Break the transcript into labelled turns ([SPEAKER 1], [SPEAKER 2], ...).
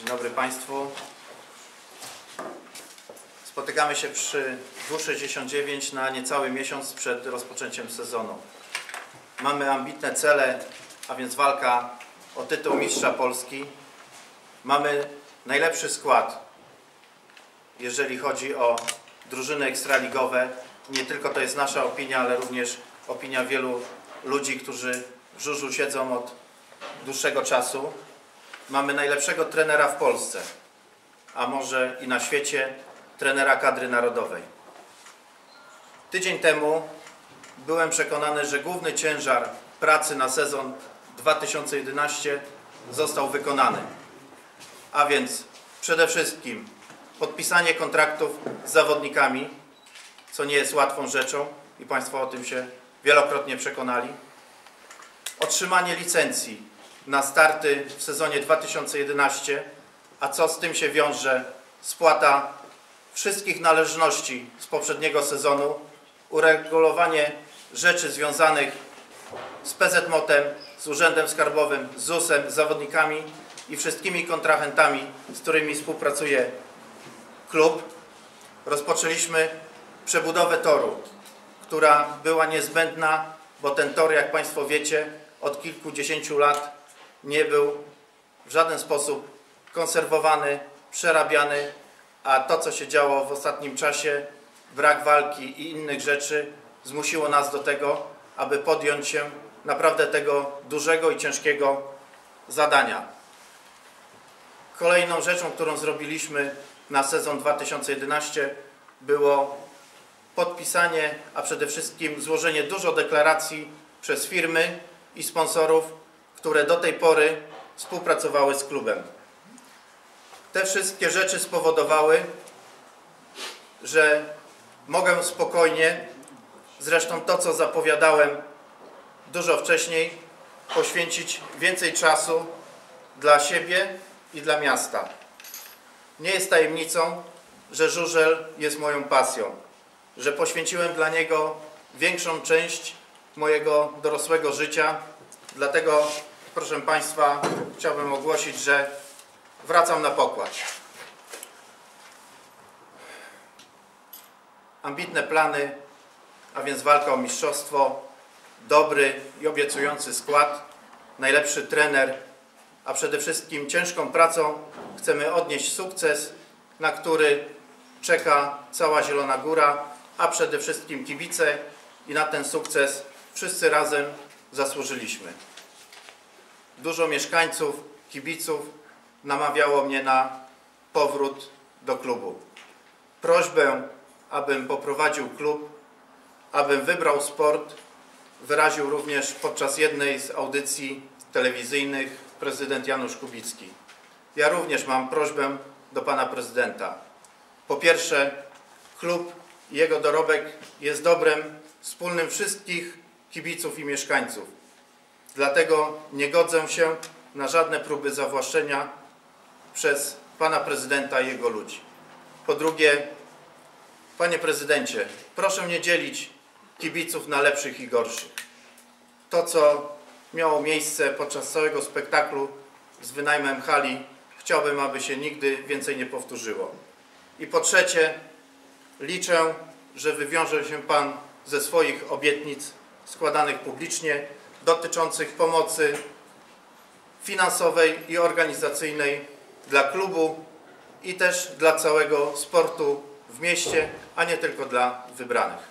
[SPEAKER 1] Dzień dobry Państwu. Spotykamy się przy 269 na niecały miesiąc przed rozpoczęciem sezonu. Mamy ambitne cele, a więc walka o tytuł Mistrza Polski. Mamy najlepszy skład, jeżeli chodzi o drużyny ekstraligowe. Nie tylko to jest nasza opinia, ale również opinia wielu ludzi, którzy w żużlu siedzą od dłuższego czasu. Mamy najlepszego trenera w Polsce, a może i na świecie, trenera kadry narodowej. Tydzień temu byłem przekonany, że główny ciężar pracy na sezon 2011 został wykonany. A więc przede wszystkim podpisanie kontraktów z zawodnikami, co nie jest łatwą rzeczą i Państwo o tym się wielokrotnie przekonali. Otrzymanie licencji na starty w sezonie 2011, a co z tym się wiąże? Spłata wszystkich należności z poprzedniego sezonu, uregulowanie rzeczy związanych z PZMOT-em, z Urzędem Skarbowym, z ZUS-em, z zawodnikami i wszystkimi kontrahentami, z którymi współpracuje klub. Rozpoczęliśmy przebudowę toru, która była niezbędna, bo ten tor, jak Państwo wiecie, od kilkudziesięciu lat nie był w żaden sposób konserwowany, przerabiany, a to, co się działo w ostatnim czasie, brak walki i innych rzeczy, zmusiło nas do tego, aby podjąć się naprawdę tego dużego i ciężkiego zadania. Kolejną rzeczą, którą zrobiliśmy na sezon 2011 było podpisanie, a przede wszystkim złożenie dużo deklaracji przez firmy i sponsorów, które do tej pory współpracowały z klubem. Te wszystkie rzeczy spowodowały, że mogę spokojnie, zresztą to, co zapowiadałem dużo wcześniej, poświęcić więcej czasu dla siebie i dla miasta. Nie jest tajemnicą, że żużel jest moją pasją, że poświęciłem dla niego większą część mojego dorosłego życia. Dlatego, proszę Państwa, chciałbym ogłosić, że wracam na pokład. Ambitne plany, a więc walka o mistrzostwo, dobry i obiecujący skład, najlepszy trener, a przede wszystkim ciężką pracą chcemy odnieść sukces, na który czeka cała Zielona Góra, a przede wszystkim kibice i na ten sukces wszyscy razem zasłużyliśmy. Dużo mieszkańców, kibiców namawiało mnie na powrót do klubu. Prośbę, abym poprowadził klub, abym wybrał sport, wyraził również podczas jednej z audycji telewizyjnych prezydent Janusz Kubicki. Ja również mam prośbę do pana prezydenta. Po pierwsze, klub i jego dorobek jest dobrem wspólnym wszystkich kibiców i mieszkańców. Dlatego nie godzę się na żadne próby zawłaszczenia przez pana prezydenta i jego ludzi. Po drugie, panie prezydencie, proszę nie dzielić kibiców na lepszych i gorszych. To, co miało miejsce podczas całego spektaklu z wynajmem hali, chciałbym, aby się nigdy więcej nie powtórzyło. I po trzecie, liczę, że wywiąże się Pan ze swoich obietnic składanych publicznie dotyczących pomocy finansowej i organizacyjnej dla klubu i też dla całego sportu w mieście, a nie tylko dla wybranych.